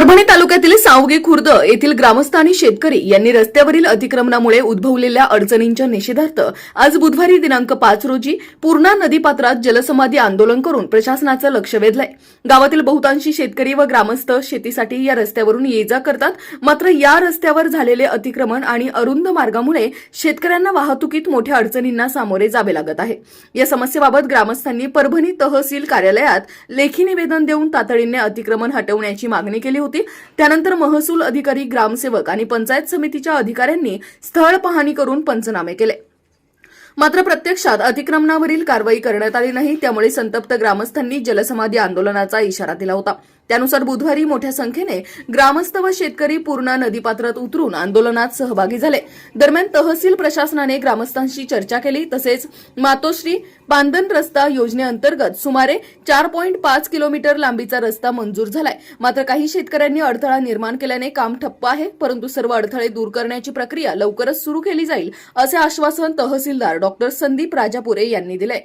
परभणी तालुक्यातील सावगे खुर्द येथील ग्रामस्थ आणि शेतकरी यांनी रस्त्यावरील अतिक्रमणामुळे उद्भवलेल्या अडचणींच्या निषेधार्थ आज बुधवारी दिनांक पाच रोजी पूर्णा नदीपात्रात जलसमाधी आंदोलन करून प्रशासनाचं लक्ष वेधलंय. गावातील बहुतांशी शेतकरी व ग्रामस्थ शेतीसाठी या रस्त्यावरून ये जा करतात. मात्र या रस्त्यावर झालेले अतिक्रमण आणि अरुंद मार्गामुळे शेतकऱ्यांना वाहतुकीत मोठ्या अडचणींना सामोरे जावे लागत आहे. या समस्येबाबत ग्रामस्थांनी परभणी तहसील कार्यालयात लेखी निवेदन देऊन तातडीने अतिक्रमण हटवण्याची मागणी केली होती. त्यानंतर महसूल अधिकारी ग्रामसेवक आणि पंचायत समितीच्या अधिकाऱ्यांनी स्थळ पाहणी करून पंचनामे केले. मात्र प्रत्यक्षात अतिक्रमणावरील कारवाई करण्यात आली नाही त्यामुळे संतप्त ग्रामस्थांनी जलसमाधी आंदोलनाचा इशारा दिला होता. त्यानुसार बुधवारी मोठ्या संख्येने ग्रामस्थ व शेतकरी पूर्णा नदीपात्रात उतरून आंदोलनात सहभागी झाले. दरम्यान तहसील प्रशासनाने ग्रामस्थांशी चर्चा केली तसेच मातोश्री बांधन रस्ता योजनेअंतर्गत सुमारे चार पॉईंट पाच किलोमीटर लांबीचा रस्ता मंजूर झालाय. मात्र काही शेतकऱ्यांनी अडथळा निर्माण केल्याने काम ठप्प आहे परंतु सर्व अडथळे दूर करण्याची प्रक्रिया लवकरच सुरू केली जाईल असे आश्वासन तहसीलदार डॉक्टर संदीप राजापुरे यांनी दिले